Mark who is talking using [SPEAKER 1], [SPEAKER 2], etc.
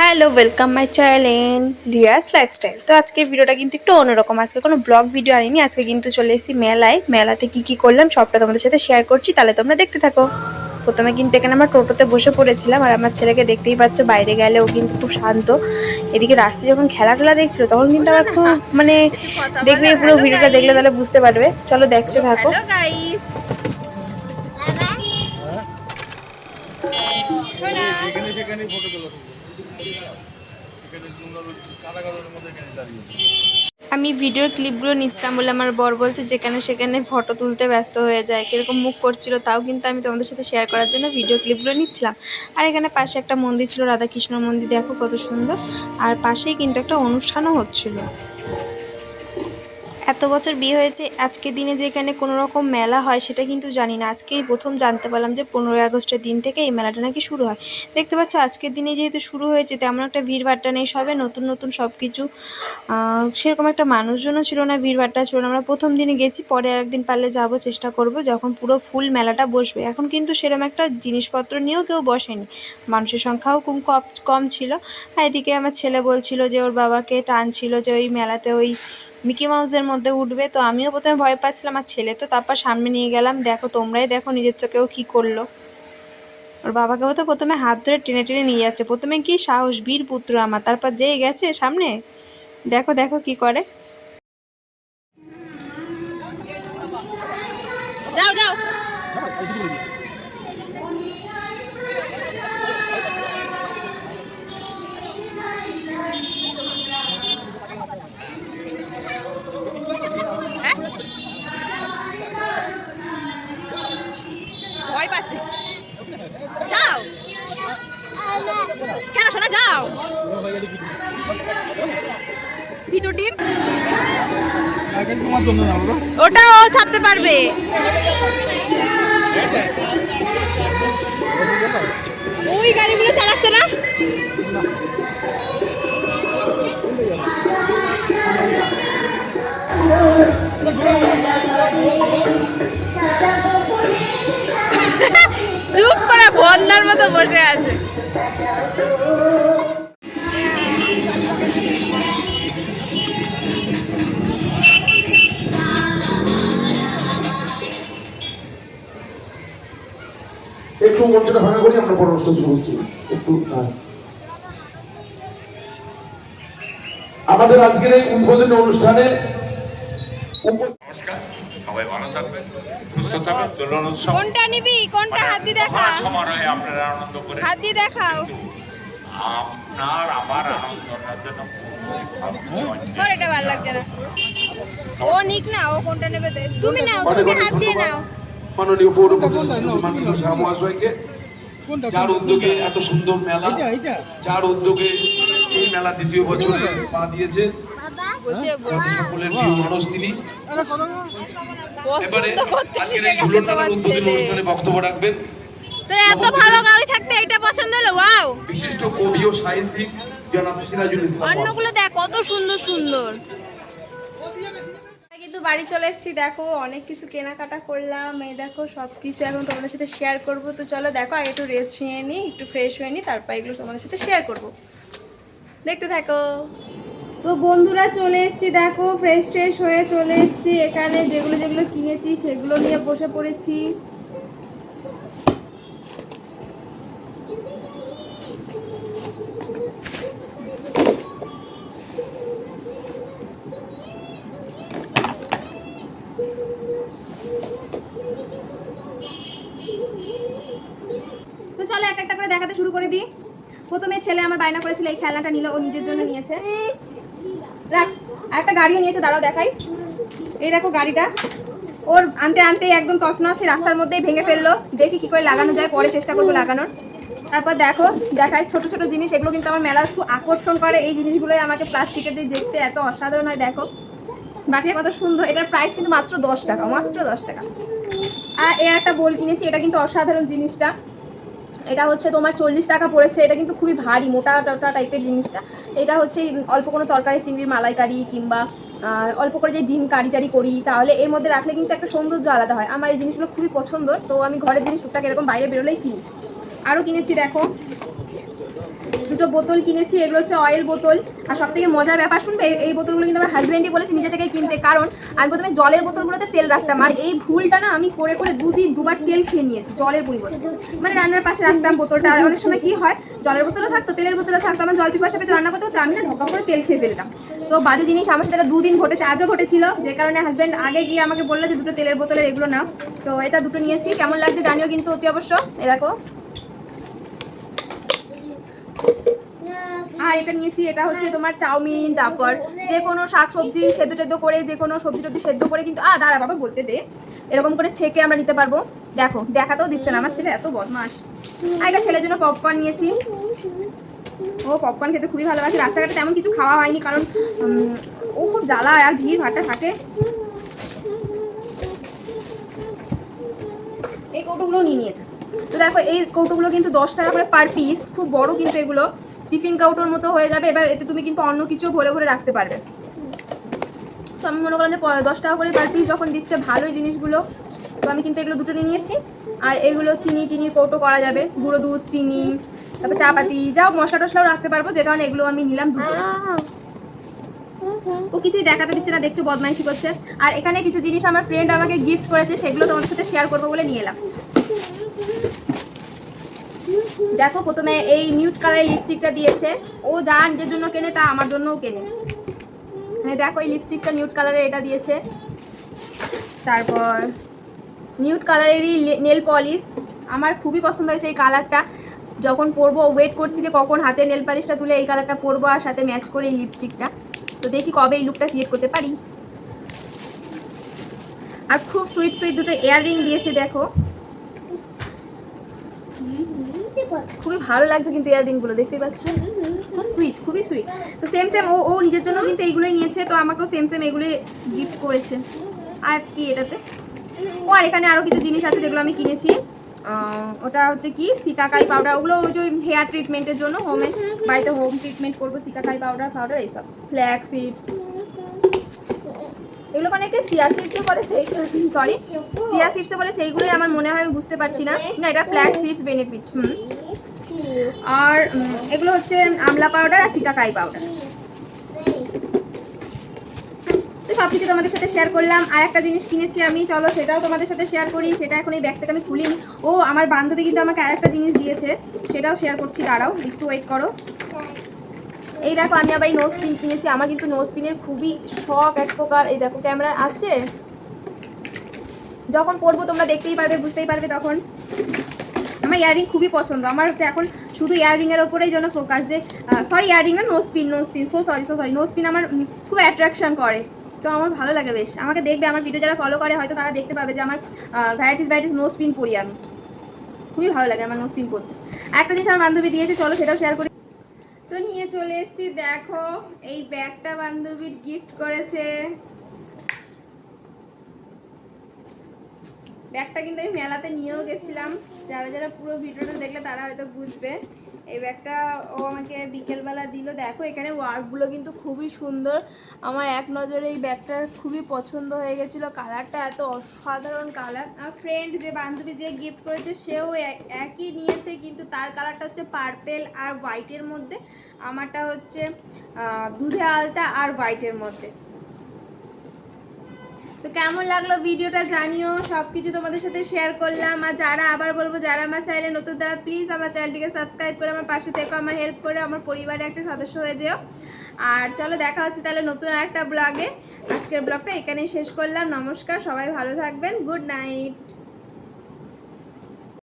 [SPEAKER 1] Hello welcome my channel Riya's lifestyle তো আজকের ভিডিওটা কিন্তু একটু অন্যরকম। আজকে কোনো ব্লগ ভিডিও আনিনি আজকে কিন্তু চলে এসেছি মেলায়। মেলাতে কি কি করলাম সবটা তোমাদের সাথে শেয়ার করছি তাহলে তোমরা দেখতে থাকো। প্রথমে কিন্তু এখানে আমরা টোটোতে বসে পড়েছিলাম আর আমার ছেলেকে দেখতেই পাচ্ছ বাইরে গেলে ও কিন্তু খুব শান্ত। এদিকে রাস্তায় যখন খেলা টেলা দেখছিল তখন কিন্তু আমার খুব মানে দেখবে পুরো ভিডিওটা দেখলে তাহলে বুঝতে পারবে। চলো দেখতে থাকো।
[SPEAKER 2] এখানে সেখানে ফটো তোলা।
[SPEAKER 1] আমি ভিডিওর ক্লিপগুলো নিচ্ছিলাম বলে আমার বর বলছে যেখানে সেখানে ফটো তুলতে ব্যস্ত হয়ে যায়? কীরকম মুখ করছিল তাও কিন্তু আমি তোমাদের সাথে শেয়ার করার জন্য ভিডিও ক্লিপগুলো নিচ্ছিলাম। আর এখানে পাশে একটা মন্দির ছিল, রাধাকৃষ্ণ মন্দির, দেখো কত সুন্দর। আর পাশেই কিন্তু একটা অনুষ্ঠানও হচ্ছিল। এত বছর বিয়ে হয়েছে, আজকের দিনে যে এখানে কোনো রকম মেলা হয় সেটা কিন্তু জানি না। আজকেই প্রথম জানতে পারলাম যে পনেরোই আগস্টের দিন থেকে এই মেলাটা নাকি শুরু হয়। দেখতে পাচ্ছ আজকের দিনে যেহেতু শুরু হয়েছে, তেমন একটা ভিড়ভাট্টা নেই সবে। নতুন নতুন সব কিছু সেরকম একটা মানুষজনও ছিল না ভিড়ভাট্টা ছিল না। আমরা প্রথম দিনে গেছি, পরে একদিন পারলে যাব, চেষ্টা করব যখন পুরো ফুল মেলাটা বসবে। এখন কিন্তু সেরকম একটা জিনিসপত্র নিয়েও কেউ বসেনি। মানুষের সংখ্যাও খুব কম কম ছিল। আর এদিকে আমার ছেলে বলছিল যে ওর বাবাকে টানছিল যে ওই মেলাতে ওই মিকি মাউসের মধ্যে উঠবে, তো আমিও প্রথমে ভয় পাচ্ছিলাম, আর ছেলে তো তারপর সামনে নিয়ে গেলাম। দেখো, তোমরাই দেখো, নিজের চোখেও কী করল। ওর বাবাকেও তো প্রথমে হাত ধরে টেনে টেনে নিয়ে যাচ্ছে। প্রথমে কি সাহস, বীর পুত্র আমার, তারপর যেই গেছে সামনে? দেখো দেখো কি করে। যাও যাও ভয় পাচ্ছে যাও কেন শোনা যাও ভিডিওটি
[SPEAKER 2] আগে তোমার জন্য
[SPEAKER 1] ওটাও ছাড়তে পারবে। ওই গাড়িগুলো চালাচ্ছে না? চুপ করে বন্যার মতো বসে আছে।
[SPEAKER 3] একটু মঞ্চটা ভাঙা করি আমরা পরামর্শ শুরু করছি। একটু হ্যাঁ। আমাদের আজকের এই উদ্বোধনী অনুষ্ঠানে
[SPEAKER 4] নমস্কার। সবাই ভালো থাকবেন সুস্থ থাকবেন দোলন উৎসব।
[SPEAKER 1] কোনটা নিবি? কোনটা হাত দিয়ে দেখা
[SPEAKER 4] মহা সমারোহে আপনারা আনন্দ করে
[SPEAKER 1] হাত দিয়ে দেখাও।
[SPEAKER 4] আপনার আমার আনন্দের জন্য
[SPEAKER 1] তোর এটা ভালো লাগছে না। ও নিক না ও কোনটা নেবে দে। তুমি নাও তুমি হাত দিয়ে নাও।
[SPEAKER 3] মাননীয় পৌর মাননীয় শাহ মহাশয়কে যার উদ্যোগে এত সুন্দর মেলা যার উদ্যোগে এই মেলা দ্বিতীয় বছর পা দিয়েছে। সকলের প্রিয় মানুষ তিনি। এবারে আজকের এই অনুষ্ঠানে বক্তব্য রাখবেন।
[SPEAKER 1] তোর এত ভালো গাড়ি থাকতে এটা পছন্দ হলো? ওয়াও।
[SPEAKER 3] বিশিষ্ট কবি ও সাহিত্যিক জনাব সিরাজুল ইসলাম
[SPEAKER 1] অন্যগুলো দেখ কত সুন্দর সুন্দর। কিন্তু বাড়ি চলে এসেছি, দেখো অনেক কিছু কেনাকাটা করলাম, এই দেখো সব কিছু এখন তোমাদের সাথে শেয়ার করব। তো চলো দেখো, আগে একটু রেস্ট নিয়ে নিই একটু ফ্রেশ হয়ে নিই তারপর এগুলো তোমাদের সাথে শেয়ার করব। দেখতে থাকো। তো বন্ধুরা চলে এসেছি, দেখো ফ্রেশ ট্রেশ হয়ে চলে এসেছি। এখানে যেগুলো যেগুলো কিনেছি, সেগুলো নিয়ে বসে পড়েছি। করে দিই। প্রথমে ছেলে আমার বায়না করেছিল, এই খেলনাটা নিল, ও নিজের জন্য নিয়েছে। রাখ একটা গাড়িও নিয়েছে, দাঁড়াও দেখাই। এই দেখো গাড়িটা। ওর আনতে আনতে একদম তছনছ সে রাস্তার মধ্যেই ভেঙে ফেলল। দেখি কি করে লাগানো যায়, পরে চেষ্টা করব লাগানোর। তারপর দেখো, দেখাই ছোট ছোট জিনিস, এগুলো কিন্তু আমার মেলার খুব আকর্ষণ করে। এই জিনিসগুলোই আমাকে প্লাস্টিকের দিয়ে দেখতে এত অসাধারণ হয়, দেখো। বাটিটা কত সুন্দর, এটার প্রাইস কিন্তু মাত্র দশ টাকা, মাত্র দশ টাকা। আর এর একটা বোল কিনেছি, এটা কিন্তু অসাধারণ জিনিসটা। এটা হচ্ছে তোমার চল্লিশ টাকা পড়েছে, এটা কিন্তু খুবই ভারী, মোটা টোটা টাইপের জিনিসটা। এটা হচ্ছে অল্প কোনো তরকারি, চিংড়ির মালাইকারি কিংবা অল্প করে যে ডিম কারি টারি করি, তাহলে এর মধ্যে রাখলে কিন্তু একটা সৌন্দর্য আলাদা হয়। আমার এই জিনিসগুলো খুবই পছন্দ, তো আমি ঘরের জিনিস টুকটাক এরকম বাইরে বেরোলেই কিনি। আরও কিনেছি, দেখো। দুটো বোতল কিনেছি, এগুলো হচ্ছে অয়েল বোতল। আর সব থেকে মজার ব্যাপার শুনবে, এই- বোতলগুলো কিন্তু আমার হাজব্যান্ডই বলেছে নিজে থেকে কিনতে। কারণ আমি প্রথমে জলের বোতলগুলোতে তেল রাখতাম। আর এই ভুলটা না আমি করে করে দুদিন, দুবার তেল খেয়ে নিয়েছি, জলের পরিবর্তে। মানে রান্নার পাশে রাখতাম বোতলটা। আর অনেক সময় কি হয়, জলের বোতলও থাকতো, তেলের বোতলও থাকতো। আমার জল পিপাসা পেতে রান্না করতে হতো আমি না ঢকা করে তেল খেয়ে ফেলতাম। তো বাজে জিনিস আমার সাথে দুদিন ঘটেছে, আজও ঘটেছিল। যে কারণে হাজব্যান্ড আগে গিয়ে আমাকে বলল যে দুটো তেলের বোতলের এগুলো নাও। তো এটা দুটো নিয়েছি। কেমন লাগছে জানিও কিন্তু অতি অবশ্য। এ দেখো। আর এটা নিয়েছি, এটা হচ্ছে তোমার চাউমিন তারপর যে কোনো শাক সবজি সেদ্ধ টেদ্ধ করে, যে কোনো সবজি টবজি সেদ্ধ করে কিন্তু আ দাঁড়া বাবা, বলতে দে। এরকম করে ছেঁকে আমরা নিতে পারব। দেখো, দেখাতেও দিচ্ছে না, আমার ছেলে এত বদমাস আর এটা ছেলের জন্য পপকর্ন নিয়েছি। ও পপকর্ন খেতে খুবই ভালোবাসে। রাস্তাঘাটে তেমন কিছু খাওয়া হয়নি, কারণ ও খুব জ্বালা আর ভিড় ভাট্টা থাকে। এই কৌটোগুলো নিয়ে নিয়েছে। তো দেখো, এই কৌটোগুলো কিন্তু দশ টাকা করে পার পিস খুব বড় কিন্তু এগুলো। টিফিন কাউটোর মতো হয়ে যাবে, এবার এতে তুমি কিন্তু অন্য কিছু ভরে ভরে রাখতে পারবে। তো আমি মনে করলাম যে দশ টাকা করে পার পিস যখন দিচ্ছে, ভালোই জিনিসগুলো। তো আমি কিন্তু এগুলো দুটো নিয়ে নিয়েছি। আর এগুলো চিনি টিনির কৌটো করা যাবে, গুঁড়ো দুধ, চিনি, তারপর চাপাতি, যা হোক মশলা টশলাও রাখতে পারব, যে কারণে এগুলো আমি নিলাম ও কিছুই দেখাতে দিচ্ছে না, দেখছ, বদমাইশি করছে। আর এখানে কিছু জিনিস আমার ফ্রেন্ড আমাকে গিফট করেছে, সেগুলো তোমাদের সাথে শেয়ার করব বলে নিয়ে এলাম। দেখো প্রথমে এই মিউট কালারের লিপস্টিকটা দিয়েছে। ও যা নিজের জন্য কেনে, তা আমার জন্যও কেনে। হ্যাঁ দেখো এই লিপস্টিকটা নিউট কালারের এটা দিয়েছে। তারপর নিউট কালারেরই নেল পলিশ আমার খুবই পছন্দ হয়েছে এই কালারটা যখন পরবো ওয়েট করছি যে কখন হাতে নেল পালিশটা তুলে এই কালারটা পরবো আর সাথে ম্যাচ করে এই লিপস্টিকটা তো দেখি কবে এই লুকটা ক্রিয়েট করতে পারি। আর খুব সুইট সুইট দুটো ইয়াররিং দিয়েছে, দেখো। খুবই ভালো লাগছে কিন্তু ইয়াররিংগুলো দেখতে পাচ্ছ? খুব সুইট খুবই সুইট তো সেম সেম ও ও নিজের জন্য কিন্তু এইগুলোই নিয়েছে, তো আমাকেও সেম সেম এগুলোই গিফট করেছে। আর কি এটাতে? ও, আর এখানে আরও কিছু জিনিস আছে যেগুলো আমি কিনেছি। ওটা হচ্ছে কি? সিকাকাই পাউডার ওগুলো ওই যে হেয়ার ট্রিটমেন্টের জন্য হোমে বাড়িতে হোম ট্রিটমেন্ট করব সিকাকাই পাউডার পাউডার এইসব। ফ্ল্যাক সিডস এগুলো অনেকে চিয়া সিডসও বলে সেই সরি চিয়া সিডসও বলে সেইগুলোই আমার মনে হয়, আমি বুঝতে পারছি না। না, এটা ফ্ল্যাক সিডস বেনিফিট হুম। আর এগুলো হচ্ছে আমলা পাউডার আর সিকাকাই পাউডার তো সব কিছু তোমাদের সাথে শেয়ার করলাম। আর একটা জিনিস কিনেছি আমি। চলো, সেটাও তোমাদের সাথে শেয়ার করি। সেটা এখন এই ব্যাগটাকে আমি খুলিনি। ও, আমার বান্ধবী কিন্তু আমাকে আর একটা জিনিস দিয়েছে। সেটাও শেয়ার করছি, দাঁড়াও, একটু ওয়েট করো। এই দেখো, আমি আবার এই নোজ পিন কিনেছি। আমার কিন্তু নোজ পিনের খুবই শখ এক প্রকার। এই দেখো, ক্যামেরা আসছে? যখন পরবো তোমরা দেখতেই পারবে, বুঝতেই পারবে তখন। আমার ইয়াররিং খুবই পছন্দ। আমার হচ্ছে এখন শুধু ইয়াররিং এর ওপরেই যেন ফোকাস যে সরি ইয়াররিং না nose pin nose pin so sorry so sorry nose pin আমার খুব অ্যাট্রাকশন করে। তো আমার ভালো লাগে বেশ। আমাকে দেখবে, আমার ভিডিও যারা ফলো করে, হয়তো তারা দেখতে পাবে যে আমার ভ্যারাইটিস ভ্যারাইটিস নোজ পিন পরি আমি। খুবই ভালো লাগে আমার নোজ পিন করতে একটা জিনিস আমার বান্ধবী দিয়েছে, চলো সেটাও শেয়ার করি। তো নিয়ে চলে এসেছি, দেখো, এই ব্যাগটা বান্ধবীর গিফট করেছে। ব্যাগটা কিন্তু আমি মেলাতে নিয়েও গেছিলাম। যারা যারা পুরো ভিডিওটা দেখলে তারা হয়তো বুঝবে। এই ব্যাগটা ও আমাকে বিকেলবেলা দিল। দেখো, এখানে ওয়ার্কগুলো কিন্তু খুবই সুন্দর। আমার এক নজরে এই ব্যাগটার খুবই পছন্দ হয়ে গেছিল। কালারটা এত অসাধারণ কালার। আর ফ্রেন্ড যে বান্ধবী যে গিফট করেছে, সেও এক- একই নিয়েছে, কিন্তু তার কালারটা হচ্ছে পার্পেল আর হোয়াইটের মধ্যে। আমারটা হচ্ছে দুধে আলতা আর হোয়াইটের মধ্যে। তো কেমন লাগল ভিডিওটা জানিও সব কিছু তোমাদের সাথে শেয়ার করলাম। আর যারা আবার বলব, যারা আমার চাইলে নতুন, তারা প্লিজ আমার চ্যানেলটিকে সাবস্ক্রাইব করে আমার পাশে থেকে, আমার হেল্প করে আমার পরিবারে একটা সদস্য হয়ে যেও। আর চলো, দেখা হচ্ছে তাহলে নতুন একটা ব্লগে আজকের ব্লগটা এখানেই শেষ করলাম। নমস্কার, সবাই ভালো থাকবেন। Good night